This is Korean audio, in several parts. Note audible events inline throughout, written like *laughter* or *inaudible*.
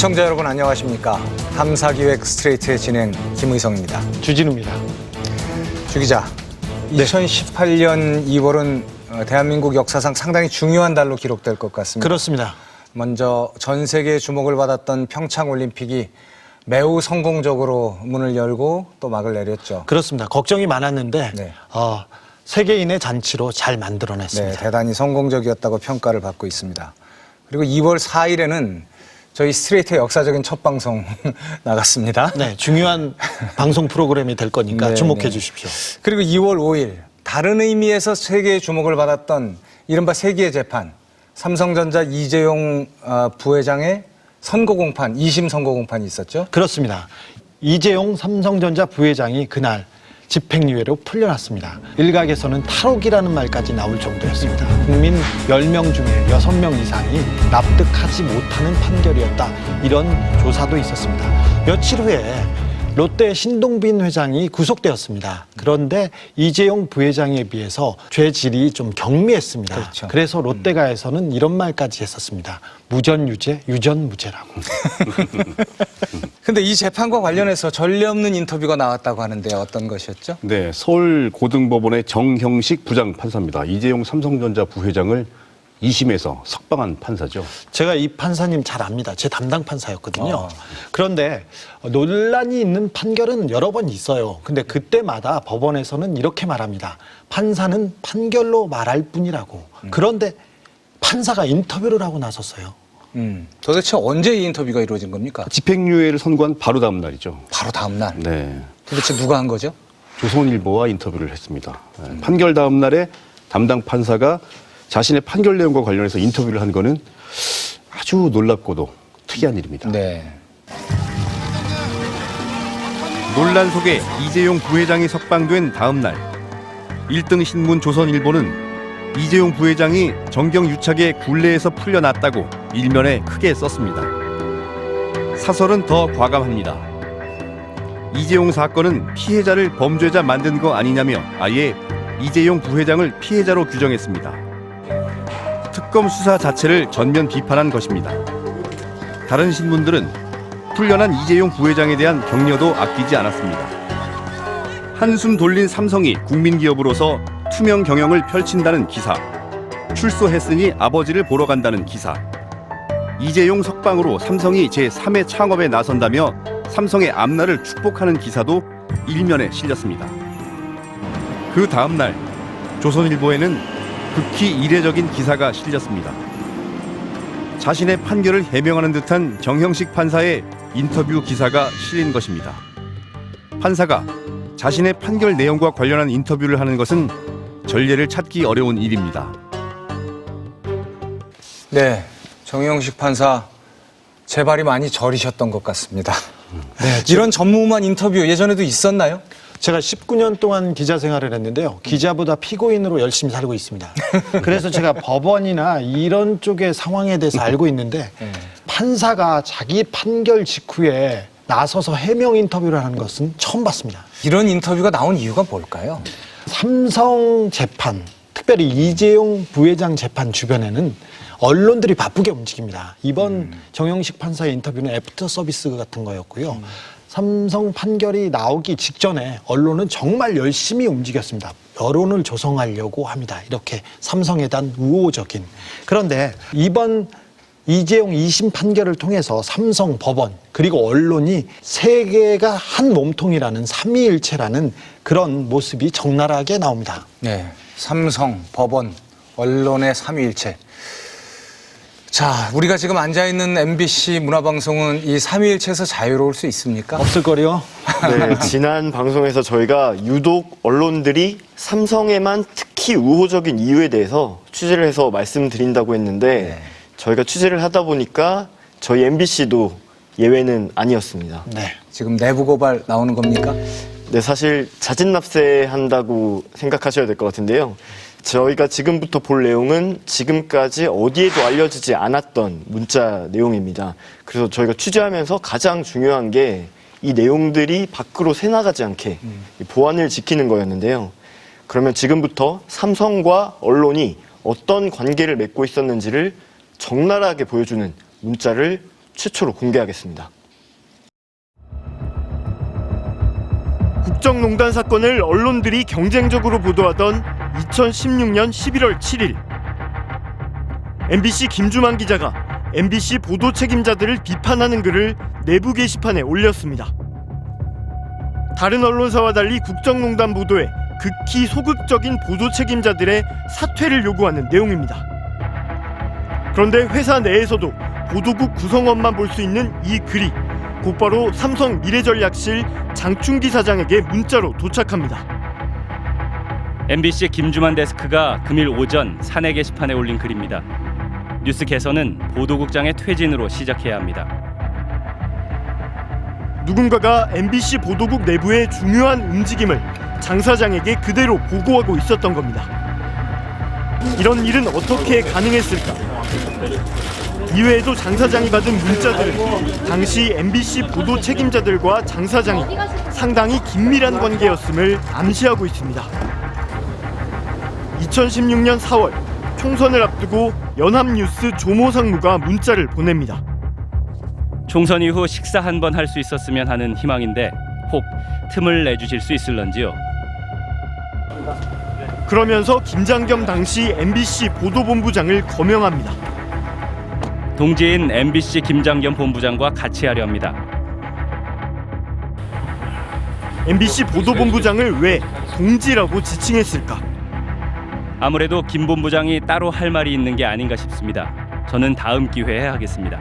시청자 여러분 안녕하십니까? 탐사기획 스트레이트의 진행 김의성입니다. 주진우입니다. 주 기자, 2018년 2월은 어, 대한민국 역사상 상당히 중요한 달로 기록될 것 같습니다. 그렇습니다. 먼저 전 세계의 주목을 받았던 평창 올림픽이 매우 성공적으로 문을 열고 또 막을 내렸죠. 그렇습니다. 걱정이 많았는데 네. 어, 세계인의 잔치로 잘 네, 만들어냈습니다. 대단히 성공적이었다고 평가를 받고 있습니다. 그리고 2월 4일에는 저희 스트레이트의 역사적인 첫 방송 *laughs* 나갔습니다. 네, 중요한 방송 프로그램이 될 거니까 네, 주목해 네. 주십시오. 그리고 2월 5일 다른 의미에서 세계의 주목을 받았던 이른바 세계의 재판 삼성전자 이재용 어, 부회장의 선고 공판 2심 선고 공판이 있었죠. 그렇습니다. 이재용 삼성전자 부회장이 그날 집행유예로 풀려났습니다. 일각에서는 탈옥이라는 말까지 나올 정도였습니다. 국민 10명 중에 6명 이상이 납득하지 못하는 판결이었다. 이런 조사도 있었습니다. 며칠 후에 롯데 신동빈 회장이 구속되었습니다. 그런데 이재용 부회장에 비해서 죄질이 좀 경미했습니다. 그렇죠. 그래서 롯데가에서는 이런 말까지 했었습니다. 무전유죄, 유전무죄라고. *laughs* 근데 이 재판과 관련해서 전례 없는 인터뷰가 나왔다고 하는데 어떤 것이었죠? 네, 서울 고등법원의 정형식 부장 판사입니다. 이재용 삼성전자 부회장을 2심에서 석방한 판사죠. 제가 이 판사님 잘 압니다. 제 담당 판사였거든요. 어. 그런데 논란이 있는 판결은 여러 번 있어요. 근데 그때마다 법원에서는 이렇게 말합니다. 판사는 판결로 말할 뿐이라고. 그런데 판사가 인터뷰를 하고 나섰어요. 음, 도대체 언제 이 인터뷰가 이루어진 겁니까? 집행유예를 선고한 바로 다음 날이죠. 바로 다음 날. 네, 도대체 누가 한 거죠? 조선일보와 인터뷰를 했습니다. 네, 판결 다음 날에 담당 판사가 자신의 판결 내용과 관련해서 인터뷰를 한 거는 아주 놀랍고도 특이한 일입니다. 네. 논란 속에 이재용 부회장이 석방된 다음 날 1등 신문 조선일보는 이재용 부회장이 정경 유착의 굴레에서 풀려났다고 일면에 크게 썼습니다. 사설은 더 과감합니다. 이재용 사건은 피해자를 범죄자 만든 거 아니냐며 아예 이재용 부회장을 피해자로 규정했습니다. 특검 수사 자체를 전면 비판한 것입니다. 다른 신문들은 풀려난 이재용 부회장에 대한 격려도 아끼지 않았습니다. 한숨 돌린 삼성이 국민기업으로서 투명 경영을 펼친다는 기사, 출소했으니 아버지를 보러 간다는 기사, 이재용 석방으로 삼성이 제3의 창업에 나선다며 삼성의 앞날을 축복하는 기사도 일면에 실렸습니다. 그 다음날 조선일보에는 극히 이례적인 기사가 실렸습니다. 자신의 판결을 해명하는 듯한 정형식 판사의 인터뷰 기사가 실린 것입니다. 판사가 자신의 판결 내용과 관련한 인터뷰를 하는 것은 전례를 찾기 어려운 일입니다. 네. 정영식 판사 재발이 많이 저리셨던 것 같습니다. 네, 이런 전무후무한 인터뷰 예전에도 있었나요? 제가 19년 동안 기자 생활을 했는데요. 기자보다 피고인으로 열심히 살고 있습니다. *laughs* 그래서 제가 법원이나 이런 쪽의 상황에 대해서 알고 있는데 판사가 자기 판결 직후에 나서서 해명 인터뷰를 하는 것은 처음 봤습니다. 이런 인터뷰가 나온 이유가 뭘까요? 삼성 재판, 특별히 이재용 부회장 재판 주변에는 언론들이 바쁘게 움직입니다. 이번 정영식 판사의 인터뷰는 애프터 서비스 같은 거였고요. 삼성 판결이 나오기 직전에 언론은 정말 열심히 움직였습니다. 여론을 조성하려고 합니다. 이렇게 삼성에 대한 우호적인. 그런데 이번 이재용 2심 판결을 통해서 삼성 법원 그리고 언론이 세계가 한 몸통이라는 삼위일체라는 그런 모습이 적나라하게 나옵니다. 네. 삼성, 법원, 언론의 삼위일체. 자, 우리가 지금 앉아 있는 MBC 문화방송은 이 삼위일체에서 자유로울 수 있습니까? 없을 거리요. 네, *laughs* 지난 방송에서 저희가 유독 언론들이 삼성에만 특히 우호적인 이유에 대해서 취재를 해서 말씀드린다고 했는데 네. 저희가 취재를 하다 보니까 저희 MBC도 예외는 아니었습니다. 네. 지금 내부 고발 나오는 겁니까? 네, 사실 자진납세한다고 생각하셔야 될 것 같은데요. 저희가 지금부터 볼 내용은 지금까지 어디에도 알려지지 않았던 문자 내용입니다. 그래서 저희가 취재하면서 가장 중요한 게 이 내용들이 밖으로 새나가지 않게 이 보안을 지키는 거였는데요. 그러면 지금부터 삼성과 언론이 어떤 관계를 맺고 있었는지를 적나라하게 보여주는 문자를 최초로 공개하겠습니다. 국정농단 사건을 언론들이 경쟁적으로 보도하던 2016년 11월 7일 MBC 김주만 기자가 MBC 보도 책임자들을 비판하는 글을 내부 게시판에 올렸습니다. 다른 언론사와 달리 국정농단 보도에 극히 소극적인 보도 책임자들의 사퇴를 요구하는 내용입니다. 그런데 회사 내에서도 보도국 구성원만 볼 수 있는 이 글이 곧바로 삼성 미래전략실 장충기 사장에게 문자로 도착합니다. MBC 김주만 데스크가 금일 오전 사내 게시판에 올린 글입니다. 뉴스 개선은 보도국장의 퇴진으로 시작해야 합니다. 누군가가 MBC 보도국 내부의 중요한 움직임을 장 사장에게 그대로 보고하고 있었던 겁니다. 이런 일은 어떻게 가능했을까? 이외에도 장 사장이 받은 문자들은 당시 MBC 보도 책임자들과 장 사장이 상당히 긴밀한 관계였음을 암시하고 있습니다. 2016년 4월 총선을 앞두고 연합뉴스 조모 상무가 문자를 보냅니다. 총선 이후 식사 한 번 할 수 있었으면 하는 희망인데 혹 틈을 내주실 수 있을런지요. 그러면서 김장겸 당시 MBC 보도본부장을 거명합니다. 동지인 MBC 김장겸 본부장과 같이 하려 합니다. MBC 보도본부장을 왜 동지라고 지칭했을까? 아무래도 김 본부장이 따로 할 말이 있는 게 아닌가 싶습니다. 저는 다음 기회에 하겠습니다.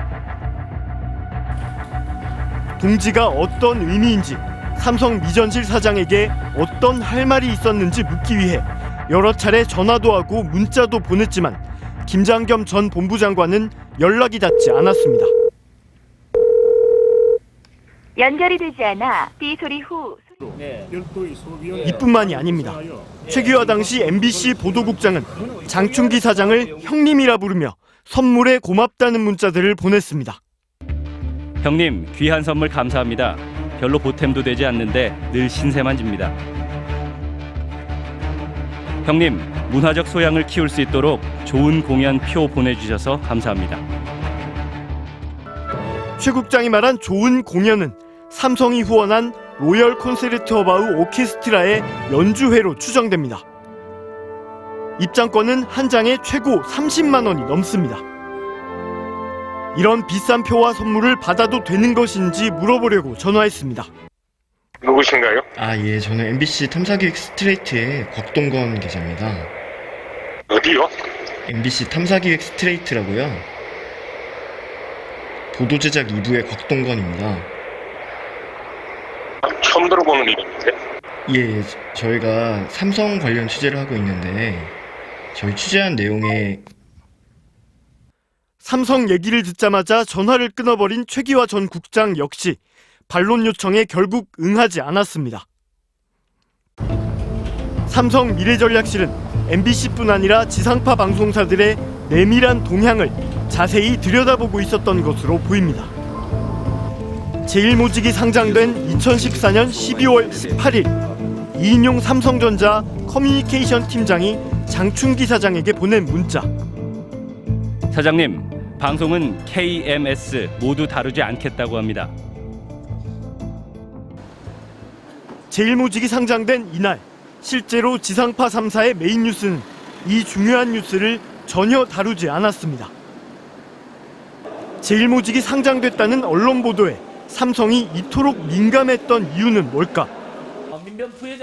동지가 어떤 의미인지 삼성 미전실 사장에게 어떤 할 말이 있었는지 묻기 위해 여러 차례 전화도 하고 문자도 보냈지만 김장겸 전 본부장과는 연락이 닿지 않았습니다. 연결이 되지 않아 삐 소리 후 이뿐만이 아닙니다. 최규하 당시 MBC 보도국장은 장충기 사장을 형님이라 부르며 선물에 고맙다는 문자들을 보냈습니다. 형님 귀한 선물 감사합니다. 별로 보탬도 되지 않는데 늘 신세만 집니다. 형님 문화적 소양을 키울 수 있도록 좋은 공연 표 보내주셔서 감사합니다. 최 국장이 말한 좋은 공연은 삼성이 후원한 로열 콘세르트 어바우 오케스트라의 연주회로 추정됩니다. 입장권은 한 장에 최고 30만 원이 넘습니다. 이런 비싼 표와 선물을 받아도 되는 것인지 물어보려고 전화했습니다. 누구신가요? 아, 예, 저는 MBC 탐사기획 스트레이트의 곽동건 기자입니다. 어디요? MBC 탐사기획 스트레이트라고요. 보도 제작 2부의 곽동건입니다. 처음 들어보는 이름인데. 예, 저희가 삼성 관련 취재를 하고 있는데 저희 취재한 내용에 삼성 얘기를 듣자마자 전화를 끊어버린 최기화 전 국장 역시 반론 요청에 결국 응하지 않았습니다. 삼성 미래전략실은 MBC뿐 아니라 지상파 방송사들의 내밀한 동향을 자세히 들여다보고 있었던 것으로 보입니다. 제일모직이 상장된 2014년 12월 18일 이인용 삼성전자 커뮤니케이션 팀장이 장충기 사장에게 보낸 문자. 사장님 방송은 KMS 모두 다루지 않겠다고 합니다. 제일모직이 상장된 이날 실제로 지상파 3사의 메인 뉴스는 이 중요한 뉴스를 전혀 다루지 않았습니다. 제일모직이 상장됐다는 언론 보도에 삼성이 이토록 민감했던 이유는 뭘까?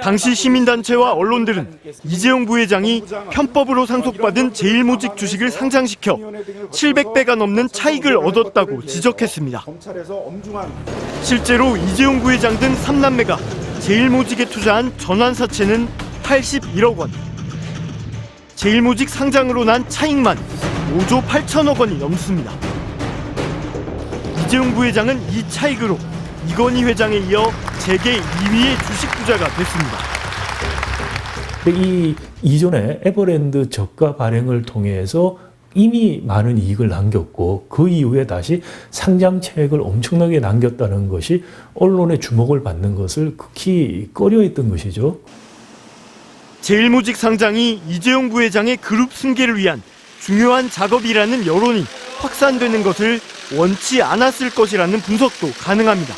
당시 시민단체와 언론들은 이재용 부회장이 편법으로 상속받은 제일모직 주식을 상장시켜 700배가 넘는 차익을 얻었다고 지적했습니다. 실제로 이재용 부회장 등 3남매가 제일모직에 투자한 전환사채는 81억 원. 제일모직 상장으로 난 차익만 5조 8천억 원이 넘습니다. 이재용 부회장은 이 차익으로 이건희 회장에 이어 재계 2위의 주식 부자가 됐습니다. 이 이전에 에버랜드 저가 발행을 통해서 이미 많은 이익을 남겼고 그 이후에 다시 상장 차익을 엄청나게 남겼다는 것이 언론의 주목을 받는 것을 극히 꺼려했던 것이죠. 제일모직 상장이 이재용 부회장의 그룹 승계를 위한 중요한 작업이라는 여론이 확산되는 것을 원치 않았을 것이라는 분석도 가능합니다.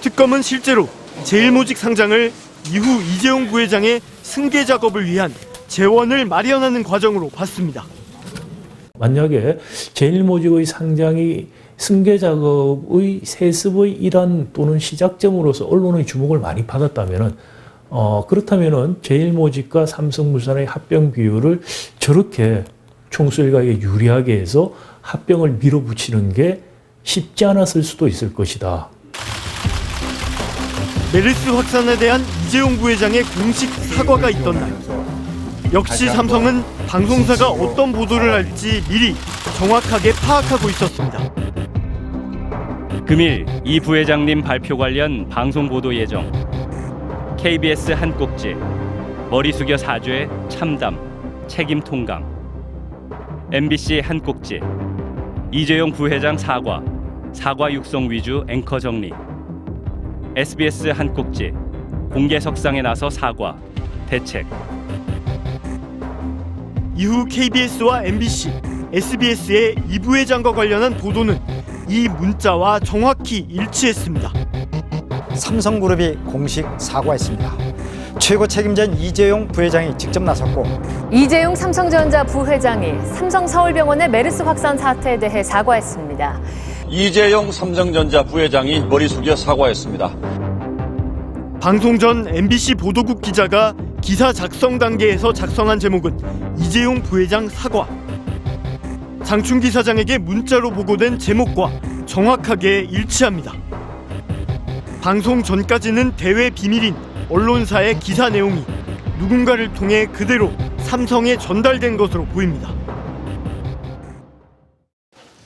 특검은 실제로 제일모직 상장을 이후 이재용 부회장의 승계 작업을 위한 재원을 마련하는 과정으로 봤습니다. 만약에 제일모직의 상장이 승계 작업의 세습의 일환 또는 시작점으로서 언론의 주목을 많이 받았다면은 어 그렇다면은 제일모직과 삼성물산의 합병 비율을 저렇게 총수 일각에 유리하게 해서 합병을 밀어붙이는 게 쉽지 않았을 수도 있을 것이다. 메르스 확산에 대한 이재용 부회장의 공식 사과가 있던 날. 역시 삼성은 방송사가 어떤 보도를 할지 미리 정확하게 파악하고 있었습니다. 금일 이 부회장님 발표 관련 방송 보도 예정. KBS 한 꼭지 머리 숙여 사죄 참담 책임 통감. MBC 한 꼭지 이재용 부회장 사과 사과 육성 위주 앵커 정리. SBS 한 꼭지 공개 석상에 나서 사과 대책. 이후 KBS와 MBC, SBS의 이 부회장과 관련한 보도는 이 문자와 정확히 일치했습니다. 삼성그룹이 공식 사과했습니다. 최고 책임자인 이재용 부회장이 직접 나섰고 이재용 삼성전자 부회장이 삼성 서울병원의 메르스 확산 사태에 대해 사과했습니다. 이재용 삼성전자 부회장이 머리 숙여 사과했습니다. 방송 전 MBC 보도국 기자가 기사 작성 단계에서 작성한 제목은 이재용 부회장 사과. 장충기 사장에게 문자로 보고된 제목과 정확하게 일치합니다. 방송 전까지는 대외 비밀인 언론사의 기사 내용이 누군가를 통해 그대로 삼성에 전달된 것으로 보입니다.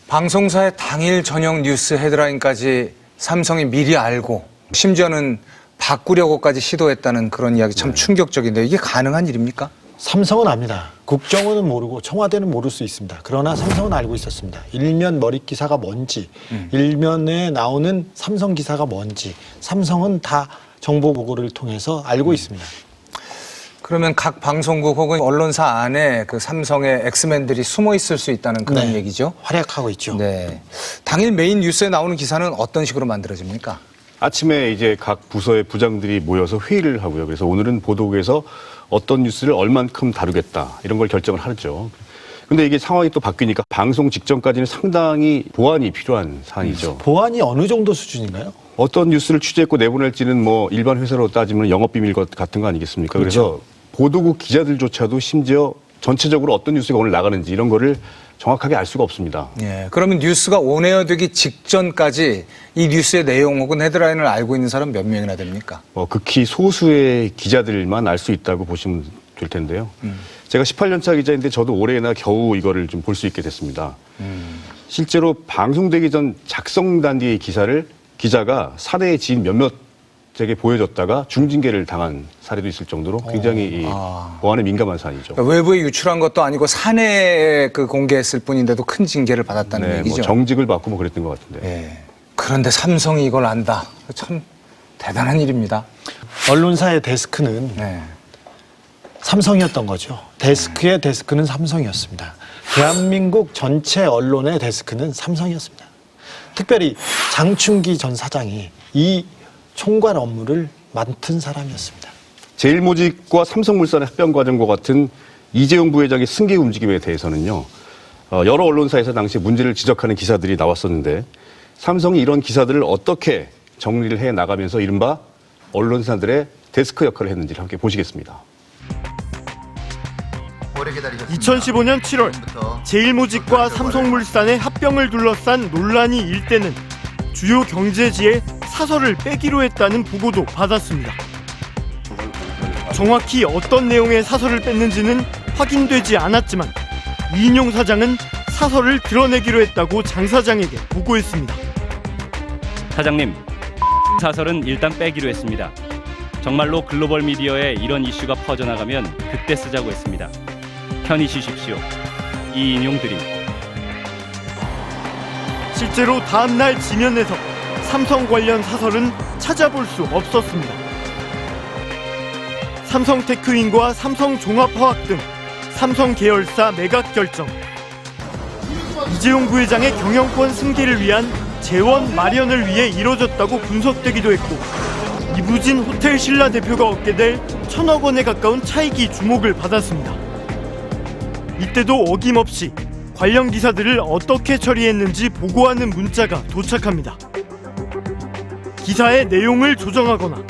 방송사의 당일 저녁 뉴스 헤드라인까지 삼성이 미리 알고 심지어는 바꾸려고까지 시도했다는 그런 이야기 참 충격적인데 이게 가능한 일입니까? 삼성은 압니다. 국정원은 모르고 청와대는 모를 수 있습니다. 그러나 삼성은 알고 있었습니다. 일면 머릿 기사가 뭔지, 일면에 나오는 삼성 기사가 뭔지, 삼성은 다 정보 보고를 통해서 알고 있습니다. 그러면 각 방송국 혹은 언론사 안에 그 삼성의 엑스맨들이 숨어 있을 수 있다는 그런 네. 얘기죠. 활약하고 있죠. 네. 당일 메인 뉴스에 나오는 기사는 어떤 식으로 만들어집니까? 아침에 이제 각 부서의 부장들이 모여서 회의를 하고요. 그래서 오늘은 보도국에서 어떤 뉴스를 얼만큼 다루겠다 이런 걸 결정을 하죠. 근데 이게 상황이 또 바뀌니까 방송 직전까지는 상당히 보완이 필요한 사안이죠. 보안이 어느 정도 수준인가요? 어떤 뉴스를 취재했고 내보낼지는 뭐 일반 회사로 따지면 영업 비밀 것 같은 거 아니겠습니까? 그래서 보도국 기자들조차도 심지어 전체적으로 어떤 뉴스가 오늘 나가는지 이런 거를 정확하게 알 수가 없습니다. 예. 그러면 뉴스가 온에어 되기 직전까지 이 뉴스의 내용 혹은 헤드라인을 알고 있는 사람 몇 명이나 됩니까? 어, 극히 소수의 기자들만 알 수 있다고 보시면 될 텐데요. 제가 18년차 기자인데 저도 올해나 겨우 이거를 좀 볼 수 있게 됐습니다. 실제로 방송되기 전 작성 단계의 기사를 기자가 사내의 지인 몇몇 에게 보여줬다가 중징계를 당한 사례도 있을 정도로 굉장히 이 아. 보안에 민감한 사안이죠. 그러니까 외부에 유출한 것도 아니고 사내에 그 공개했을 뿐인데도 큰 징계를 받았다는 네, 얘기죠. 뭐 정직을 받고 뭐 그랬던 것 같은데. 예. 그런데 삼성이 이걸 안다. 참 대단한 일입니다. 언론사의 데스크는 네. 삼성이었던 거죠. 데스크의 데스크는 삼성이었습니다. 대한민국 전체 언론의 데스크는 삼성이었습니다. 특별히 장충기 전 사장이 이 총괄 업무를 맡은 사람이었습니다. 제일모직과 삼성물산의 합병 과정과 같은 이재용 부회장의 승계 움직임에 대해서는요, 어, 여러 언론사에서 당시 문제를 지적하는 기사들이 나왔었는데, 삼성이 이런 기사들을 어떻게 정리를 해 나가면서 이른바 언론사들의 데스크 역할을 했는지를 함께 보시겠습니다. 2015년 7월 제일모직과 삼성물산의 합병을 둘러싼 논란이 일 때는 주요 경제지에 사설을 빼기로 했다는 보고도 받았습니다. 정확히 어떤 내용의 사설을 뺐는지는 확인되지 않았지만 이인용 사장은 사설을 드러내기로 했다고 장 사장에게 보고했습니다. 사장님, 사설은 일단 빼기로 했습니다. 정말로 글로벌 미디어에 이런 이슈가 퍼져나가면 그때 쓰자고 했습니다. 편히 쉬십시오. 이 인용 드림. 실제로 다음날 지면에서 삼성 관련 사설은 찾아볼 수 없었습니다. 삼성테크인과 삼성종합화학 등 삼성 계열사 매각 결정, 이재용 부회장의 경영권 승계를 위한 재원 마련을 위해 이뤄졌다고 분석되기도 했고 이부진 호텔 신라 대표가 얻게 될 천억 원에 가까운 차익이 주목을 받았습니다. 이때도 어김없이 관련 기사들을 어떻게 처리했는지 보고하는 문자가 도착합니다. 기사의 내용을 조정하거나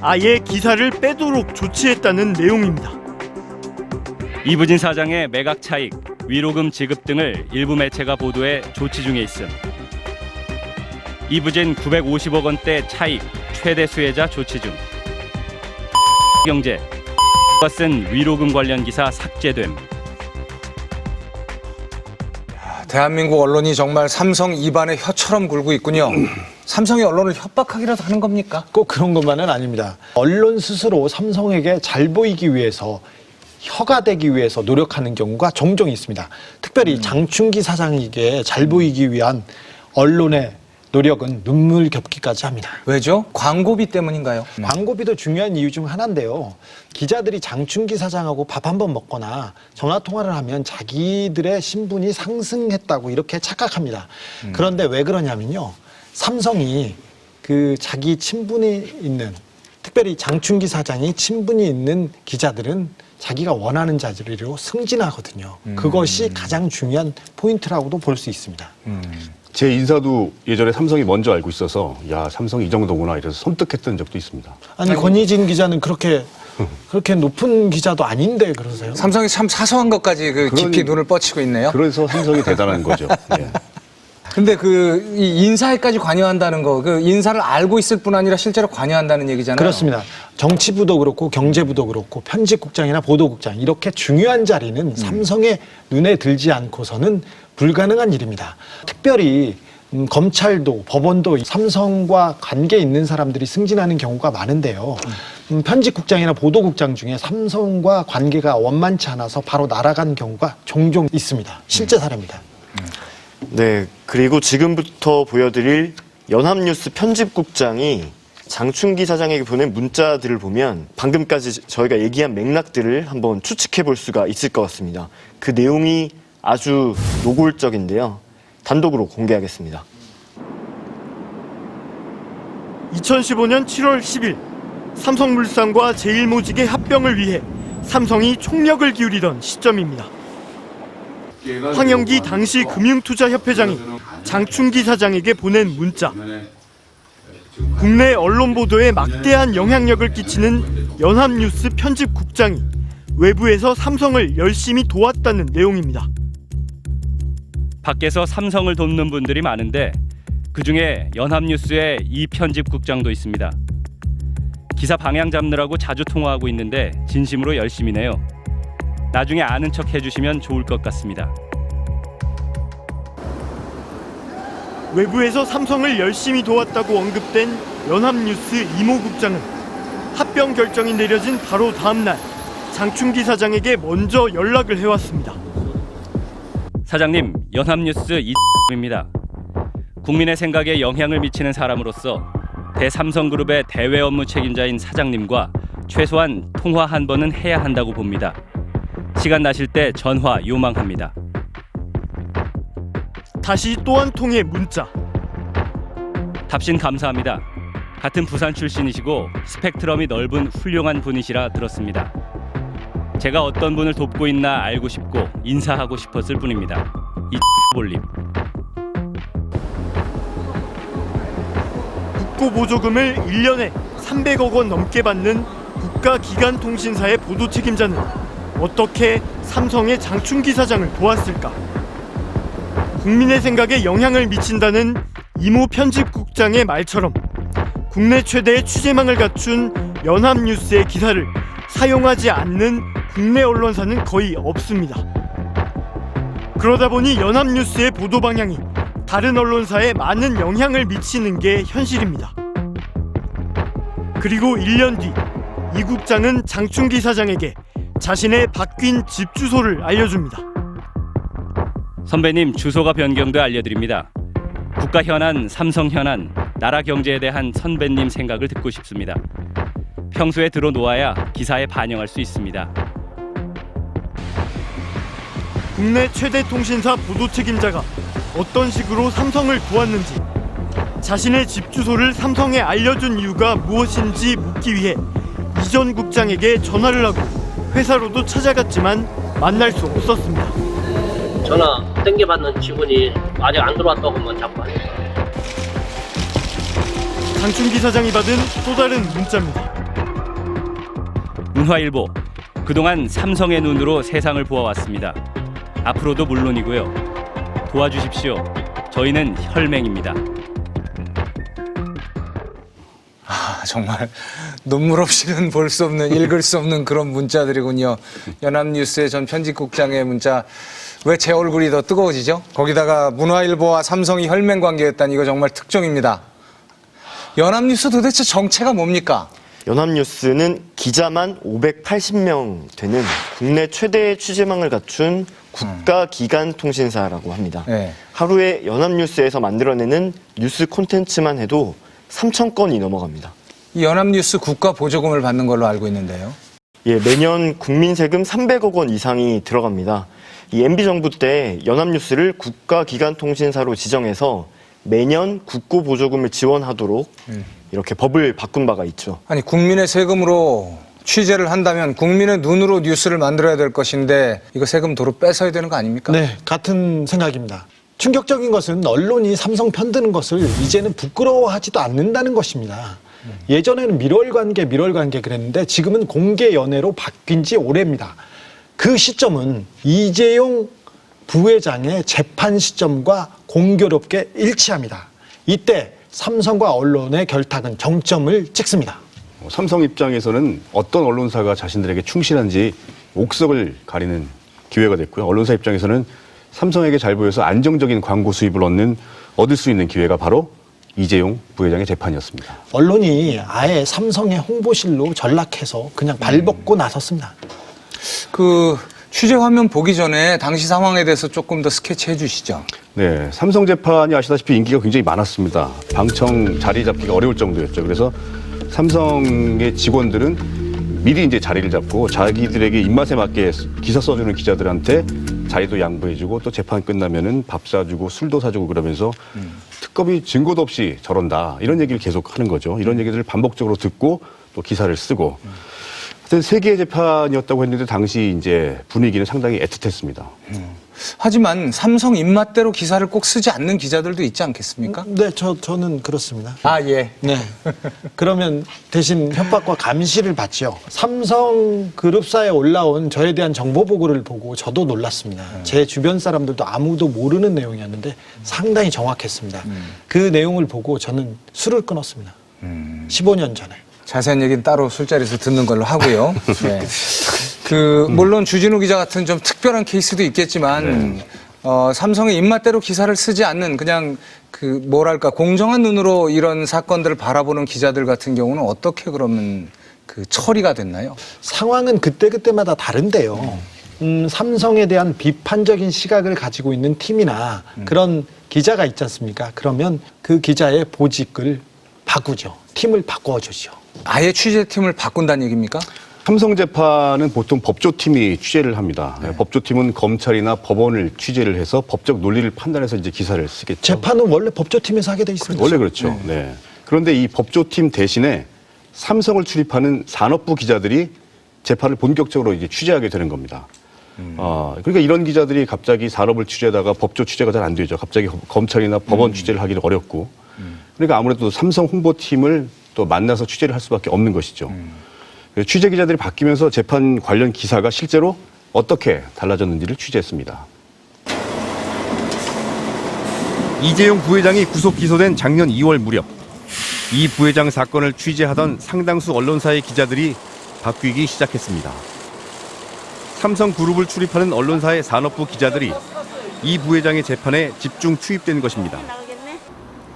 아예 기사를 빼도록 조치했다는 내용입니다. 이부진 사장의 매각 차익, 위로금 지급 등을 일부 매체가 보도해 조치 중에 있음. 이부진 950억 원대 차익 최대 수혜자 조치 중. 경제 쓴 위로금 관련 기사 삭제됨. 대한민국 언론이 정말 삼성 입안에 혀처럼 굴고 있군요. 삼성이 언론을 협박하기라도 하는 겁니까? 꼭 그런 것만은 아닙니다. 언론 스스로 삼성에게 잘 보이기 위해서 혀가 되기 위해서 노력하는 경우가 종종 있습니다. 특별히 장충기 사장에게 잘 보이기 위한 언론의 노력은 눈물 겹기까지 합니다. 왜죠? 광고비 때문인가요? 광고비도 중요한 이유 중 하나인데요. 기자들이 장충기 사장하고 밥 한 번 먹거나 전화 통화를 하면 자기들의 신분이 상승했다고 이렇게 착각합니다. 그런데 왜 그러냐면요. 삼성이 그 자기 친분이 있는 특별히 장충기 사장이 친분이 있는 기자들은 자기가 원하는 자리로 승진하거든요. 그것이 가장 중요한 포인트라고도 볼 수 있습니다. 제 인사도 예전에 삼성이 먼저 알고 있어서 야 삼성 이 정도구나 이래서 섬뜩했던 적도 있습니다. 아니 권희진 기자는 그렇게 그렇게 높은 기자도 아닌데 그러세요? 삼성이 참 사소한 것까지 그 그런- 깊이 눈을 뻗치고 있네요. 그래서 삼성이 대단한 거죠. *laughs* 예. 근데 그 이 인사에까지 관여한다는 거, 그 인사를 알고 있을 뿐 아니라 실제로 관여한다는 얘기잖아요. 그렇습니다. 정치부도 그렇고 경제부도 그렇고 편집국장이나 보도국장 이렇게 중요한 자리는 삼성의 눈에 들지 않고서는 불가능한 일입니다. 특별히 음, 검찰도 법원도 삼성과 관계 있는 사람들이 승진하는 경우가 많은데요. 음, 편집국장이나 보도국장 중에 삼성과 관계가 원만치 않아서 바로 날아간 경우가 종종 있습니다. 실제 사례입니다. 네, 그리고 지금부터 보여드릴 연합뉴스 편집국장이 장충기 사장에게 보낸 문자들을 보면 방금까지 저희가 얘기한 맥락들을 한번 추측해 볼 수가 있을 것 같습니다. 그 내용이 아주 노골적인데요. 단독으로 공개하겠습니다. 2015년 7월 10일 삼성물산과 제일모직의 합병을 위해 삼성이 총력을 기울이던 시점입니다. 황영기 당시 금융투자협회장이 장충기 사장에게 보낸 문자. 국내 언론 보도에 막대한 영향력을 끼치는 연합뉴스 편집국장이 외부에서 삼성을 열심히 도왔다는 내용입니다. 밖에서 삼성을 돕는 분들이 많은데 그 중에 연합뉴스의 이 편집국장도 있습니다. 기사 방향 잡느라고 자주 통화하고 있는데 진심으로 열심히네요. 나중에 아는 척 해주시면 좋을 것 같습니다. 외부에서 삼성을 열심히 도왔다고 언급된 연합뉴스 이모 국장은 합병 결정이 내려진 바로 다음 날 장충기 사장에게 먼저 연락을 해왔습니다. 사장님, 연합뉴스 이입니다. 국민의 생각에 영향을 미치는 사람으로서 대삼성그룹의 대외 업무 책임자인 사장님과 최소한 통화 한 번은 해야 한다고 봅니다. 시간 나실 때 전화 요망합니다. 다시 또 한 통의 문자. 답신 감사합니다. 같은 부산 출신이시고 스펙트럼이 넓은 훌륭한 분이시라 들었습니다. 제가 어떤 분을 돕고 있나 알고 싶고 인사하고 싶었을 뿐입니다. 이 볼림. 국고 보조금을 1년에 300억 원 넘게 받는 국가기관통신사의 보도 책임자는 어떻게 삼성의 장충기 사장을 도왔을까? 국민의 생각에 영향을 미친다는 이모 편집국장의 말처럼 국내 최대의 취재망을 갖춘 연합뉴스의 기사를 사용하지 않는 국내 언론사는 거의 없습니다. 그러다 보니 연합뉴스의 보도 방향이 다른 언론사에 많은 영향을 미치는 게 현실입니다. 그리고 1년 뒤 이 국장은 장충기 사장에게 자신의 바뀐 집 주소를 알려줍니다. 선배님 주소가 변경돼 알려드립니다. 국가 현안, 삼성 현안, 나라 경제에 대한 선배님 생각을 듣고 싶습니다. 평소에 들어놓아야 기사에 반영할 수 있습니다. 국내 최대 통신사 보도 책임자가 어떤 식으로 삼성을 도왔는지 자신의 집 주소를 삼성에 알려준 이유가 무엇인지 묻기 위해 이전 국장에게 전화를 하고 회사로도 찾아갔지만 만날 수 없었습니다. 전화 땡겨받는 직원이 아직 안 들어왔다고만 자꾸 하니까 장충기 사장이 받은 또 다른 문자입니다. 문화일보 그동안 삼성의 눈으로 세상을 보아왔습니다. 앞으로도 물론이고요. 도와주십시오. 저희는 혈맹입니다. 아, 정말 눈물 없이는 볼 수 없는 읽을 수 없는 그런 문자들이군요. 연합뉴스의 전 편집국장의 문자. 왜 제 얼굴이 더 뜨거워지죠? 거기다가 문화일보와 삼성이 혈맹 관계였다니 이거 정말 특종입니다. 연합뉴스 도대체 정체가 뭡니까? 연합뉴스는 기자만 580명 되는 국내 최대의 취재망을 갖춘 국가기관 통신사라고 합니다. 네. 하루에 연합뉴스에서 만들어내는 뉴스 콘텐츠만 해도 3천 건이 넘어갑니다. 이 연합뉴스 국가 보조금을 받는 걸로 알고 있는데요. 예, 매년 국민 세금 300억 원 이상이 들어갑니다. 이 MB 정부 때 연합뉴스를 국가 기관 통신사로 지정해서 매년 국고 보조금을 지원하도록 이렇게 법을 바꾼 바가 있죠. 아니 국민의 세금으로 취재를 한다면 국민의 눈으로 뉴스를 만들어야 될 것인데 이거 세금 도로 뺏어야 되는 거 아닙니까? 네, 같은 생각입니다. 충격적인 것은 언론이 삼성 편드는 것을 이제는 부끄러워하지도 않는다는 것입니다. 예전에는 밀월 관계, 밀월 관계 그랬는데 지금은 공개 연애로 바뀐 지 오래입니다. 그 시점은 이재용 부회장의 재판 시점과 공교롭게 일치합니다. 이때 삼성과 언론의 결탁은 정점을 찍습니다. 뭐 삼성 입장에서는 어떤 언론사가 자신들에게 충실한지 옥석을 가리는 기회가 됐고요. 언론사 입장에서는 삼성에게 잘 보여서 안정적인 광고 수입을 얻는 얻을 수 있는 기회가 바로 이재용 부회장의 재판이었습니다. 언론이 아예 삼성의 홍보실로 전락해서 그냥 발벗고 나섰습니다. 그 취재 화면 보기 전에 당시 상황에 대해서 조금 더 스케치해 주시죠. 네, 삼성 재판이 아시다시피 인기가 굉장히 많았습니다. 방청 자리 잡기가 어려울 정도였죠. 그래서 삼성의 직원들은 미리 이제 자리를 잡고 자기들에게 입맛에 맞게 기사 써주는 기자들한테 자리도 양보해주고 또 재판 끝나면은 밥 사주고 술도 사주고 그러면서 특검이 증거도 없이 저런다 이런 얘기를 계속 하는 거죠. 이런 얘기들을 반복적으로 듣고 또 기사를 쓰고. 하여튼 세계의 재판이었다고 했는데 당시 이제 분위기는 상당히 애틋했습니다. 하지만 삼성 입맛대로 기사를 꼭 쓰지 않는 기자들도 있지 않겠습니까? 네, 저, 저는 그렇습니다. 아, 예. 네. 그러면 대신 협박과 감시를 받죠. 삼성 그룹사에 올라온 저에 대한 정보 보고를 보고 저도 놀랐습니다. 제 주변 사람들도 아무도 모르는 내용이었는데 상당히 정확했습니다. 그 내용을 보고 저는 술을 끊었습니다. 15년 전에. 자세한 얘기는 따로 술자리에서 듣는 걸로 하고요. *laughs* 네. 그 물론 주진우 기자 같은 좀 특별한 케이스도 있겠지만 어, 삼성의 입맛대로 기사를 쓰지 않는 그냥 그 뭐랄까 공정한 눈으로 이런 사건들을 바라보는 기자들 같은 경우는 어떻게 그러면 그 처리가 됐나요? 상황은 그때그때마다 다른데요. 음, 삼성에 대한 비판적인 시각을 가지고 있는 팀이나 그런 기자가 있지 않습니까? 그러면 그 기자의 보직을 바꾸죠. 팀을 바꿔주죠. 아예 취재팀을 바꾼다는 얘기입니까? 삼성 재판은 보통 법조팀이 취재를 합니다. 법조팀은 검찰이나 법원을 취재를 해서 법적 논리를 판단해서 이제 기사를 쓰겠죠. 재판은 원래 법조팀에서 하게 돼 있습니다. 원래 그렇죠. 네. 그런데 이 법조팀 대신에 삼성을 출입하는 산업부 기자들이 재판을 본격적으로 이제 취재하게 되는 겁니다. 어, 그러니까 이런 기자들이 갑자기 산업을 취재하다가 법조 취재가 잘 안 되죠. 갑자기 검찰이나 법원 취재를 하기는 어렵고. 그러니까 아무래도 삼성 홍보팀을 또 만나서 취재를 할 수밖에 없는 것이죠. 취재 기자들이 바뀌면서 재판 관련 기사가 실제로 어떻게 달라졌는지를 취재했습니다. 이재용 부회장이 구속 기소된 작년 2월 무렵 이 부회장 사건을 취재하던 상당수 언론사의 기자들이 바뀌기 시작했습니다. 삼성그룹을 출입하는 언론사의 산업부 기자들이 이 부회장의 재판에 집중 투입된 것입니다.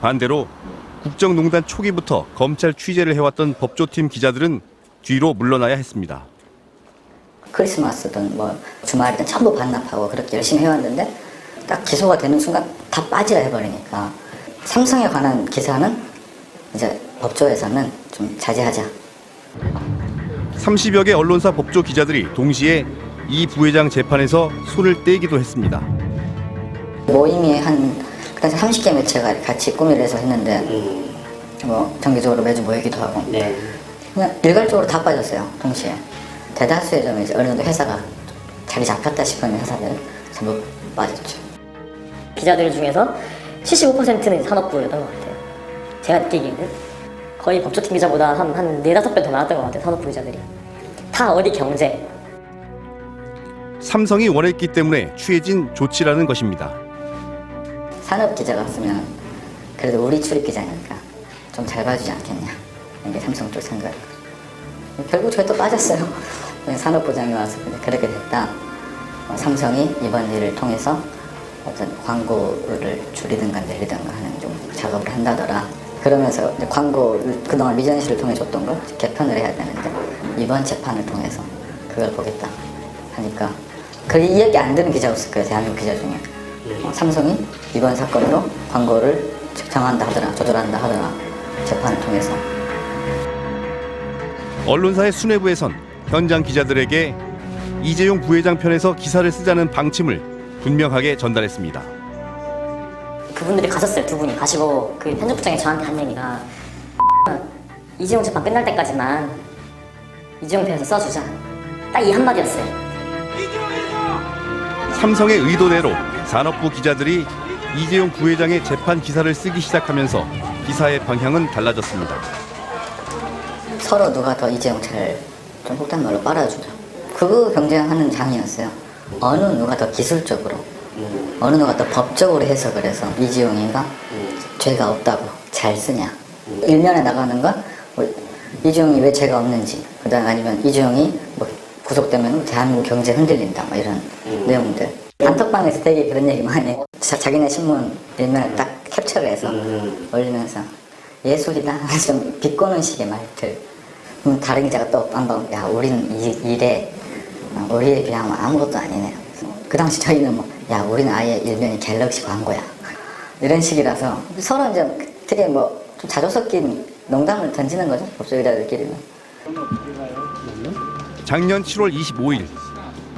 반대로 국정농단 초기부터 검찰 취재를 해왔던 법조팀 기자들은 뒤로 물러나야 했습니다. 크리스마스든 뭐 주말이든 전부 반납하고 그렇게 열심히 해왔는데 딱 기소가 되는 순간 다 빠지라 해버리니까 삼성에 관한 기사는 이제 법조에서는 좀 자제하자. 30여 개 언론사 법조 기자들이 동시에 이 부회장 재판에서 손을 떼기도 했습니다. 모임이 한 그래서 30개 매체가 같이 꾸미를 해서 했는데 음. 뭐 정기적으로 매주 모이기도 하고 네. 그냥 일괄적으로 다 빠졌어요 동시에 대다수의 좀 이제 어느 정도 회사가 자리 잡혔다 싶은 회사들 전부 빠졌죠. 기자들 중에서 75%는 산업부였던 것 같아요. 제가 느끼기에는 거의 법조팀 기자보다 한, 한 네다섯 배더 많았던 것 같아요. 산업부 기자들이. 다 어디 경제. 삼성이 원했기 때문에 취해진 조치라는 것입니다. 산업 기자가 왔으면 그래도 우리 출입 기자니까 좀 잘 봐주지 않겠냐 이게 삼성 쪽 생각. 결국 저희 또 빠졌어요. 그냥 산업부장이 와서 그렇게 됐다. 어, 삼성이 이번 일을 통해서 어떤 광고를 줄이든가 내리든가 하는 좀 작업을 한다더라. 그러면서 광고를 그동안 미전시를 통해 줬던 걸 개편을 해야 되는데 이번 재판을 통해서 그걸 보겠다 하니까 그 이야기 안 듣는 기자 없을 거예요 대한민국 기자 중에 어, 삼성이 이번 사건으로 광고를 정한다 하더라 조절한다 하더라 재판을 통해서 언론사의 수뇌부에선 현장 기자들에게 이재용 부회장 편에서 기사를 쓰자는 방침을 분명하게 전달했습니다. 그분들이 가셨어요. 두 분이 가시고 그 편집부장이 저한테 한 얘기가 *laughs* 이재용 재판 끝날 때까지만 이재용 편에서 써주자. 딱 이 한마디였어요. 삼성의 의도대로 산업부 기자들이 이재용 부회장의 재판 기사를 쓰기 시작하면서 기사의 방향은 달라졌습니다. 서로 누가 더 이재용 차를 좀 속단 말로 빨아주자 그거 경쟁하는 장이었어요. 어느 누가 더 기술적으로 어느 누가 더 법적으로 해석을 해서 이재용이가 죄가 없다고 잘 쓰냐. 일면에 나가는 건 뭐, 이재용이 왜 죄가 없는지 그다음 아니면 이재용이 뭐 구속되면 대한민국 경제 흔들린다 뭐 이런 내용들. 단톡방에서 되게 그런 얘기 많이 해 자, 자기네 신문 일면에 딱 캡처를 해서 올리면서 예술이다. *laughs* 좀 비꼬는 식의 말들 그럼 다른 기자가 또 한번 야 우리는 이 일에 어, 우리에 비하면 아무것도 아니네. 그 당시 저희는 뭐 야 우리는 아예 일면이 갤럭시 광고야. 이런 식이라서 서로 이제 되게 뭐 좀 자주 섞인 농담을 던지는 거죠 법조 기자들끼리는. 작년 7월 25일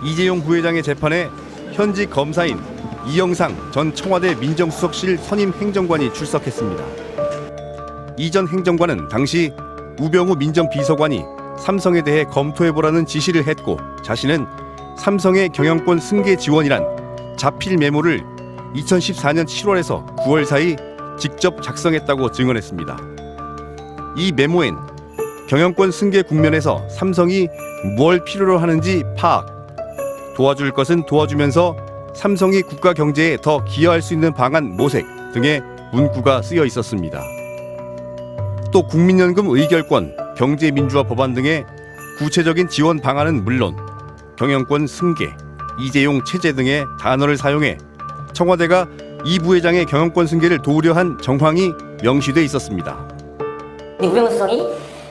이재용 부회장의 재판에 현직 검사인 이영상 전 청와대 민정수석실 선임 행정관이 출석했습니다. 이 전 행정관은 당시 우병우 민정비서관이 삼성에 대해 검토해보라는 지시를 했고 자신은 삼성의 경영권 승계 지원이란 자필 메모를 2014년 7월에서 9월 사이 직접 작성했다고 증언했습니다. 이 메모엔 경영권 승계 국면에서 삼성이 뭘 필요로 하는지 파악, 도와줄 것은 도와주면서 삼성이 국가 경제에 더 기여할 수 있는 방안 모색 등의 문구가 쓰여 있었습니다. 또 국민연금 의결권, 경제민주화 법안 등의 구체적인 지원 방안은 물론 경영권 승계, 이재용 체제 등의 단어를 사용해 청와대가 이 부회장의 경영권 승계를 도우려 한 정황이 명시돼 있었습니다. 우병우 수석이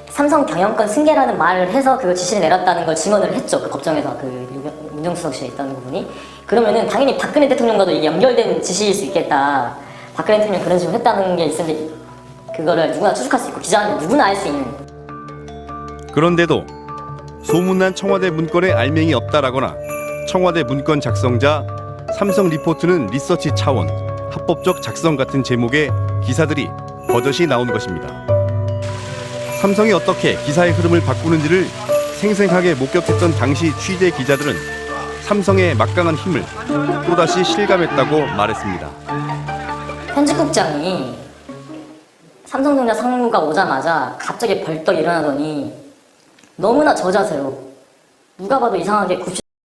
삼성 경영권 승계라는 말을 해서 그 지시를 내렸다는 걸 증언을 했죠. 그 법정에서 그 민정수석실에 있던 부분이. 그러면은 당연히 박근혜 대통령과도 연결된 지시일 수 있겠다. 박근혜 대통령 그런 식으로 했다는 게 있는데 그거를 누구나 추측할 수 있고 기자한테 누구나 알 수 있는 그런데도 소문난 청와대 문건에 알맹이 없다라거나 청와대 문건 작성자 삼성 리포트는 리서치 차원 합법적 작성 같은 제목의 기사들이 버젓이 나온 것입니다. 삼성이 어떻게 기사의 흐름을 바꾸는지를 생생하게 목격했던 당시 취재 기자들은 삼성의 막강한 힘을 또다시 실감했다고 말했습니다. 편집국장이 삼성전자 상무가 오자마자 갑자기 벌떡 일어나더니 너무나 저자세요. 누가 봐도 이상하게